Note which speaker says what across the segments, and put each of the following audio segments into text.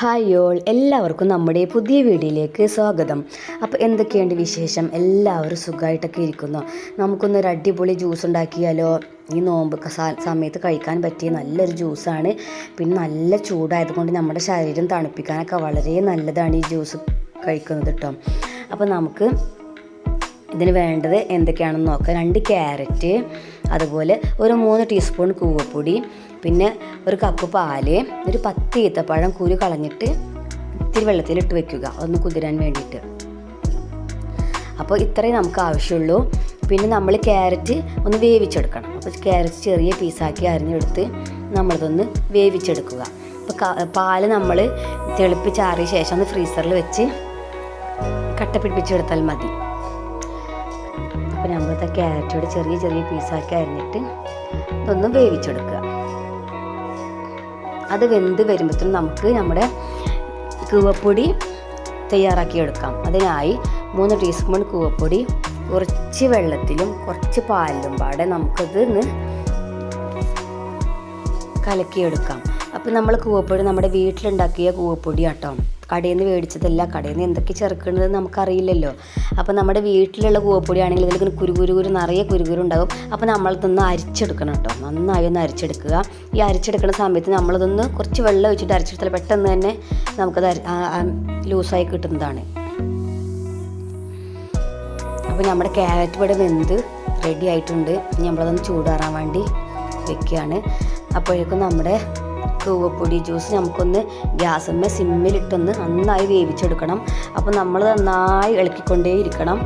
Speaker 1: Hi all എല്ലാവർക്കും നമ്മുടെ പുതിയ വീഡിയോയിലേക്ക് സ്വാഗതം. അപ്പോൾ എന്തൊക്കെയുണ്ട് വിശേഷം? എല്ലാവരും സുഖമായിട്ടൊക്കെ ഇരിക്കുന്നു. നമുക്കൊന്നൊരു അടിപൊളി ജ്യൂസ് ഉണ്ടാക്കിയാലോ? ഈ നോമ്പ് സമയത്ത് കഴിക്കാൻ പറ്റിയ നല്ലൊരു ജ്യൂസാണ് പിന്നെ നല്ല ചൂടായതുകൊണ്ട് നമ്മുടെ ശരീരം തണുപ്പിക്കാനൊക്കെ വളരെ നല്ലതാണ് ഈ ജ്യൂസ് കഴിക്കുന്നത് കേട്ടോ അപ്പോൾ നമുക്ക് ഇതിന് വേണ്ടത് എന്തൊക്കെയാണെന്ന് നോക്കാം. രണ്ട് ക്യാരറ്റ് അതുപോലെ ഒരു മൂന്ന് ടീസ്പൂൺ കൂവപ്പൊടി പിന്നെ ഒരു കപ്പ് പാൽ ഒരു പത്ത് ഈത്തപ്പഴം കുരു കളഞ്ഞിട്ട് ഇത്തിരി വെള്ളത്തിലിട്ട് വെക്കുക. ഒന്ന് കുതിരാൻ വേണ്ടിയിട്ട്. അപ്പോൾ ഇത്രയും നമുക്ക് ആവശ്യമുള്ളൂ. പിന്നെ നമ്മൾ ക്യാരറ്റ് ഒന്ന് വേവിച്ചെടുക്കണം. അപ്പോൾ ക്യാരറ്റ് ചെറിയ പീസാക്കി അരിഞ്ഞെടുത്ത് നമ്മളിതൊന്ന് വേവിച്ചെടുക്കുക. അപ്പോൾ പാൽ നമ്മൾ തിളപ്പിച്ചാറിയ ശേഷം ഒന്ന് ഫ്രീസറിൽ വെച്ച് കട്ട പിടിപ്പിച്ചെടുത്താൽ മതി. ക്യാരറ്റോട് ചെറിയ ചെറിയ പീസാക്കി അരിഞ്ഞിട്ട് ഇതൊന്ന് വേവിച്ചെടുക്കുക. അത് വെന്ത് വരുമ്പോഴത്തേനും നമുക്ക് നമ്മുടെ കൂവപ്പൊടി തയ്യാറാക്കി എടുക്കാം അതിനായി മൂന്ന് ടീസ്പൂൺ കൂവപ്പൊടി കുറച്ച് വെള്ളത്തിലും കുറച്ച് പാലിലും പാടെ നമുക്കത് കലക്കിയെടുക്കാം. അപ്പോൾ നമ്മൾ കൂവപ്പൊടി നമ്മുടെ വീട്ടിലുണ്ടാക്കിയ കൂവപ്പൊടി ആട്ടോ കടയിൽ നിന്ന് മേടിച്ചതല്ല. കടയിൽ നിന്ന് എന്തൊക്കെ ചേർക്കുന്നത് നമുക്കറിയില്ലല്ലോ. അപ്പോൾ നമ്മുടെ വീട്ടിലുള്ള കൂവപ്പൊടി ആണെങ്കിൽ ഇതിൽ ഇങ്ങനെ കുരുകുരു കുരു നിറയെ കുരുകുരു ഉണ്ടാകും അപ്പോൾ നമ്മളിതൊന്ന് അരിച്ചെടുക്കണം കേട്ടോ. നന്നായി ഒന്ന് അരിച്ചെടുക്കുക. ഈ അരിച്ചെടുക്കുന്ന സമയത്ത് നമ്മളിതൊന്ന് കുറച്ച് വെള്ളം ഒഴിച്ചിട്ട് അരച്ചെടുത്താൽ പെട്ടെന്ന് തന്നെ നമുക്കത് ലൂസായി കിട്ടുന്നതാണ്. അപ്പോൾ നമ്മുടെ ക്യാരറ്റ് ഇവിടെ വെന്ത് റെഡി ആയിട്ടുണ്ട്. നമ്മളതൊന്ന് ചൂടാറാൻ വേണ്ടി വെക്കുകയാണ്. അപ്പോഴേക്കും നമ്മുടെ കൂവപ്പൊടി ജ്യൂസ് നമുക്കൊന്ന് ഗ്യാസമ്മ സിമ്മിലിട്ടൊന്ന് നന്നായി വേവിച്ചെടുക്കണം. അപ്പോൾ നമ്മൾ നന്നായി ഇളക്കിക്കൊണ്ടേ ഇരിക്കണം.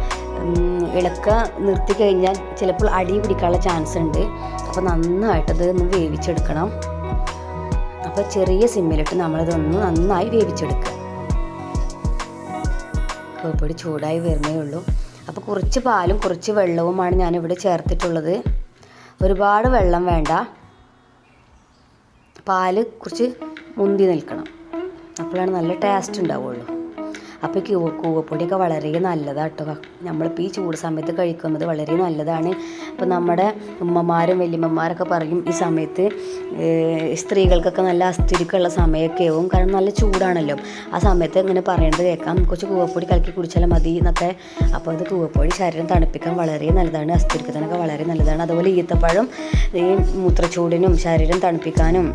Speaker 1: ഇളക്ക നിർത്തി കഴിഞ്ഞാൽ ചിലപ്പോൾ അടി പിടിക്കാനുള്ള ചാൻസ് ഉണ്ട്. അപ്പോൾ നന്നായിട്ടത് ഒന്ന് വേവിച്ചെടുക്കണം. അപ്പോൾ ചെറിയ സിമ്മിലിട്ട് നമ്മളിതൊന്ന് നന്നായി വേവിച്ചെടുക്കുക കൂവപ്പൊടി ചൂടായി വരുന്നേ ഉള്ളൂ. അപ്പോൾ കുറച്ച് പാലും കുറച്ച് വെള്ളവുമാണ് ഞാനിവിടെ ചേർത്തിട്ടുള്ളത്. ഒരുപാട് വെള്ളം വേണ്ട. പാൽ കുറച്ച് മുന്തി നിൽക്കണം. അപ്പോഴാണ് നല്ല ടേസ്റ്റ് ഉണ്ടാവുള്ളൂ. അപ്പോൾ ക്യൂ കൂവ കൂവപ്പൊടിയൊക്കെ വളരെ നല്ലതാട്ടോ. നമ്മളിപ്പോൾ ഈ ചൂട് സമയത്ത് കഴിക്കുന്നത് വളരെ നല്ലതാണ്. അപ്പോൾ നമ്മുടെ ഉമ്മമാരും വലിയമ്മമാരൊക്കെ പറയും ഈ സമയത്ത് സ്ത്രീകൾക്കൊക്കെ നല്ല അസ്ഥിരിക്കുള്ള സമയമൊക്കെ ആവും. കാരണം നല്ല ചൂടാണല്ലോ. ആ സമയത്ത് ഇങ്ങനെ പറയേണ്ടത് കേൾക്കാം. കുറച്ച് കൂവപ്പൊടി കലക്കി കുടിച്ചാൽ മതി എന്നൊക്കെ അപ്പോൾ അത് കൂവപ്പൊടി ശരീരം തണുപ്പിക്കാൻ വളരെ നല്ലതാണ്. അസ്ഥിരിക്കത്തിനൊക്കെ വളരെ നല്ലതാണ്. അതുപോലെ ഈത്തപ്പഴം ഈ മൂത്രച്ചൂടിനും ശരീരം തണുപ്പിക്കാനും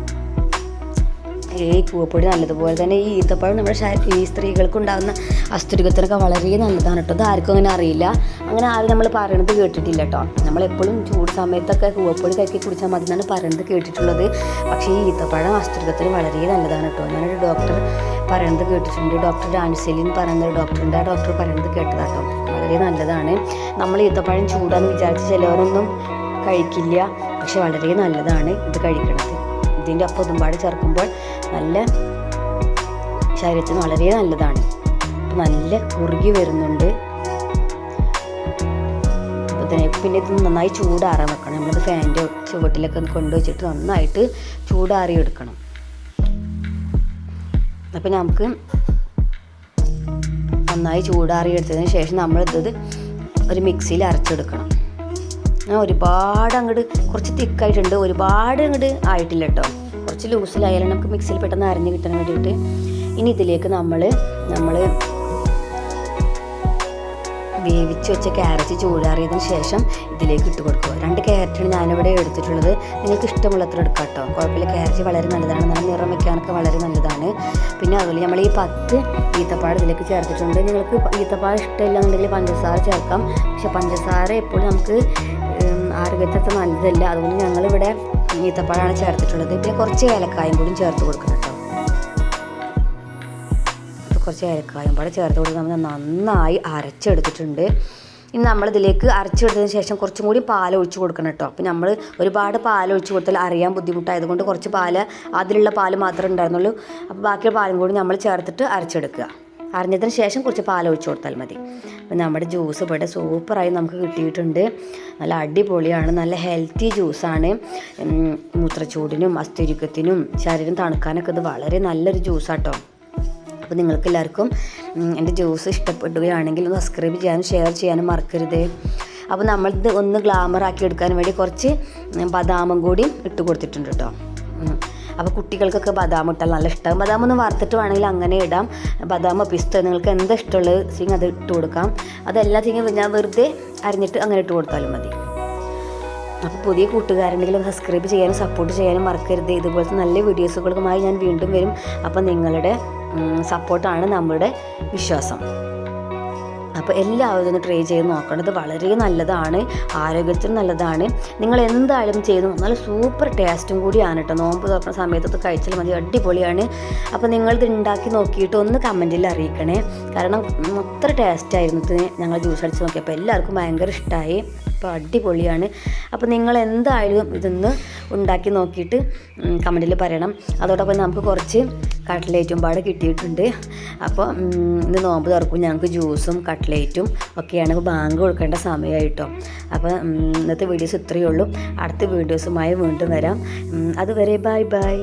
Speaker 1: ഈ കൂവപ്പൊടി നല്ലതുപോലെ തന്നെ ഈ ഈത്തപ്പഴം നമ്മുടെ ശരീ ഈ സ്ത്രീകൾക്ക് ഉണ്ടാകുന്ന അസ്ഥിരികത്തിനൊക്കെ വളരെ നല്ലതാണ് കേട്ടോ. അത് ആർക്കും അങ്ങനെ അറിയില്ല. അങ്ങനെ ആരും നമ്മൾ പറയണത് കേട്ടിട്ടില്ല കേട്ടോ. നമ്മളെപ്പോഴും ചൂട് സമയത്തൊക്കെ കൂവപ്പൊടി കഴിക്കി കുടിച്ചാൽ മതി എന്നാണ് പറയണത് കേട്ടിട്ടുള്ളത്. പക്ഷേ ഈ ഈത്തപ്പഴം അസ്ഥിരികത്തിന് വളരെ നല്ലതാണ് കേട്ടോ. ഞാനൊരു ഡോക്ടർ പറയണത് കേട്ടിട്ടുണ്ട്. ഡോക്ടർ എന്ന് പറയുന്ന ഡോക്ടറുണ്ട് ആ ഡോക്ടർ പറയുന്നത് കേട്ടതാട്ടോ വളരെ നല്ലതാണ്. നമ്മൾ ഈത്തപ്പഴം ചൂടാന്ന് വിചാരിച്ച് ചിലവരൊന്നും കഴിക്കില്ല. പക്ഷെ വളരെ നല്ലതാണ് ഇത് കഴിക്കണത്. ഇതിന്റെ ഒപ്പം ഒതുമ്പാട് ചേർക്കുമ്പോൾ നല്ല ശരീരത്തിന് വളരെ നല്ലതാണ്. നല്ല കുറുകി വരുന്നുണ്ട്. പിന്നെ ഇത് നന്നായി ചൂടാറാൻ വെക്കണം. നമ്മളിത് ഫാനിന്റെ ചുവട്ടിലൊക്കെ കൊണ്ടുവച്ചിട്ട് നന്നായിട്ട് ചൂടാറി എടുക്കണം. അപ്പം നമുക്ക് നന്നായി ചൂടാറി എടുത്തതിന് ശേഷം നമ്മളിത് ഒരു മിക്സിയിൽ അരച്ചെടുക്കണം. ഞാൻ ഒരുപാട് അങ്ങോട്ട് കുറച്ച് തിക്കായിട്ടുണ്ട്. ഒരുപാട് അങ്ങോട്ട് ആയിട്ടില്ല കേട്ടോ. കുറച്ച് ലൂസിലായാലും നമുക്ക് മിക്സിയിൽ പെട്ടെന്ന് അരഞ്ഞ് കിട്ടാൻ വേണ്ടിയിട്ട് ഇനി ഇതിലേക്ക് നമ്മൾ നമ്മൾ വേവിച്ച് വെച്ച ക്യാരറ്റ് ചൂടാറിയതിന് ശേഷം ഇതിലേക്ക് ഇട്ട് കൊടുക്കുക. രണ്ട് ക്യാരറ്റാണ് ഞാനിവിടെ എടുത്തിട്ടുള്ളത്. നിങ്ങൾക്ക് ഇഷ്ടമുള്ളത്ര എടുക്കാം കേട്ടോ കുഴപ്പമില്ല. ക്യാരറ്റ് വളരെ നല്ലതാണ്. നല്ല നിറം വയ്ക്കാനൊക്കെ വളരെ നല്ലതാണ്. പിന്നെ അതുപോലെ നമ്മൾ ഈ പത്ത് ഈത്തപ്പാട് ഇതിലേക്ക് ചേർത്തിട്ടുണ്ട്. നിങ്ങൾക്ക് ഈത്തപ്പാട് ഇഷ്ടമില്ല എന്നുണ്ടെങ്കിൽ പഞ്ചസാര ചേർക്കാം. പക്ഷെ പഞ്ചസാര എപ്പോഴും നമുക്ക് ആരോഗ്യത്തിന് നല്ലതല്ല. അതുകൊണ്ട് ഞങ്ങളിവിടെ ഈത്തപ്പഴമാണ് ചേർത്തിട്ടുള്ളത്. പിന്നെ കുറച്ച് ഏലക്കായും കൂടി ചേർത്ത് കൊടുക്കണം കേട്ടോ. കുറച്ച് ഏലക്കായും പാടെ ചേർത്ത് കൊടുത്ത് നമ്മൾ നന്നായി അരച്ചെടുത്തിട്ടുണ്ട്. ഇനി നമ്മളിതിലേക്ക് അരച്ചെടുത്തതിന് ശേഷം കുറച്ചും കൂടി പാൽ ഒഴിച്ച് കൊടുക്കണം കേട്ടോ. അപ്പോൾ നമ്മൾ ഒരുപാട് പാൽ ഒഴിച്ച് കൊടുത്താൽ അറിയാൻ ബുദ്ധിമുട്ടായതുകൊണ്ട് കുറച്ച് പാൽ അതിലുള്ള പാൽ മാത്രമേ ഉണ്ടായിരുന്നുള്ളൂ. അപ്പോൾ ബാക്കിയുള്ള പാലും കൂടി നമ്മൾ ചേർത്തിട്ട് അരച്ചെടുക്കുക. അരിഞ്ഞതിന് ശേഷം കുറച്ച് പാൽ ഒഴിച്ചു കൊടുത്താൽ മതി. അപ്പം നമ്മുടെ ജ്യൂസ് ഇവിടെ സൂപ്പറായി നമുക്ക് കിട്ടിയിട്ടുണ്ട്. നല്ല അടിപൊളിയാണ് നല്ല ഹെൽത്തി ജ്യൂസാണ് മൂത്രച്ചൂടിനും അസ്ഥിരിക്കത്തിനും ശരീരം തണുക്കാനൊക്കെ ഇത് വളരെ നല്ലൊരു ജ്യൂസാട്ടോ അപ്പോൾ നിങ്ങൾക്ക് എല്ലാവർക്കും എന്റെ ജ്യൂസ് ഇഷ്ടപ്പെടുകയാണെങ്കിൽ ഒന്ന് സബ്സ്ക്രൈബ് ചെയ്യാനും ഷെയർ ചെയ്യാനും മറക്കരുത്. അപ്പോൾ നമ്മളിത് ഒന്ന് ഗ്ലാമർ ആക്കി എടുക്കാൻ വേണ്ടി കുറച്ച് ബദാമും കൂടി ഇട്ട് കൊടുത്തിട്ടുണ്ട് കേട്ടോ. അപ്പോൾ കുട്ടികൾക്കൊക്കെ ബദാം ഇട്ടാൽ നല്ല ഇഷ്ടം. ബദാം ഒന്ന് വറുത്തിട്ട് വേണമെങ്കിൽ അങ്ങനെ ഇടാം. ബദാമോ പിസ്ത നിങ്ങൾക്ക് എന്താ ഇഷ്ടമുള്ളത് സിങ് അത് ഇട്ട് കൊടുക്കാം. അതെല്ലാത്തിനും ഞാൻ വെറുതെ അരിഞ്ഞിട്ട് അങ്ങനെ ഇട്ട് കൊടുത്താലും മതി. അപ്പോൾ പുതിയ കൂട്ടുകാരുണ്ടെങ്കിലും സബ്സ്ക്രൈബ് ചെയ്യാനും സപ്പോർട്ട് ചെയ്യാനും മറക്കരുത്. ഇതുപോലത്തെ നല്ല വീഡിയോസുകളുമായി ഞാൻ വീണ്ടും വരും. അപ്പോൾ നിങ്ങളുടെ സപ്പോർട്ടാണ് നമ്മുടെ വിശ്വാസം. അപ്പോൾ എല്ലാവരും ഒന്ന് ട്രൈ ചെയ്ത് നോക്കണം. ഇത് വളരെ നല്ലതാണ്. ആരോഗ്യത്തിന് നല്ലതാണ്. നിങ്ങൾ എന്തായാലും ചെയ്ത് നല്ല സൂപ്പർ ടേസ്റ്റും കൂടിയാണ് കേട്ടോ നോമ്പ് തുറക്കുന്ന സമയത്തൊക്കെ കഴിച്ചാൽ മതി. അടിപൊളിയാണ്. അപ്പോൾ നിങ്ങളിത് ഉണ്ടാക്കി നോക്കിയിട്ട് ഒന്ന് കമന്റിൽ അറിയിക്കണേ. കാരണം അത്ര ടേസ്റ്റായിരുന്നു ഇത്. ഞങ്ങൾ ജ്യൂസ് അടിച്ച് നോക്കിയപ്പോൾ എല്ലാവർക്കും ഭയങ്കര ഇഷ്ടമായി അപ്പോൾ അടിപൊളിയാണ്. അപ്പോൾ നിങ്ങൾ എന്തായാലും ഇതൊന്ന് ഉണ്ടാക്കി നോക്കിയിട്ട് കമന്റിൽ പറയണം. അതോടൊപ്പം നമുക്ക് കുറച്ച് കട്ട്ലേറ്റും പാട് കിട്ടിയിട്ടുണ്ട്. അപ്പോൾ ഇന്ന് നോമ്പ് തുറക്കും. ഞങ്ങൾക്ക് ജ്യൂസും കട്ട്ലേറ്റും ഒക്കെയാണ് ബാങ്ക് കൊടുക്കേണ്ട സമയമായിട്ടോ. അപ്പോൾ ഇന്നത്തെ വീഡിയോസ് ഇത്രയേ ഉള്ളൂ. അടുത്ത വീഡിയോസുമായി വീണ്ടും വരാം. അതുവരെ ബൈ ബൈ.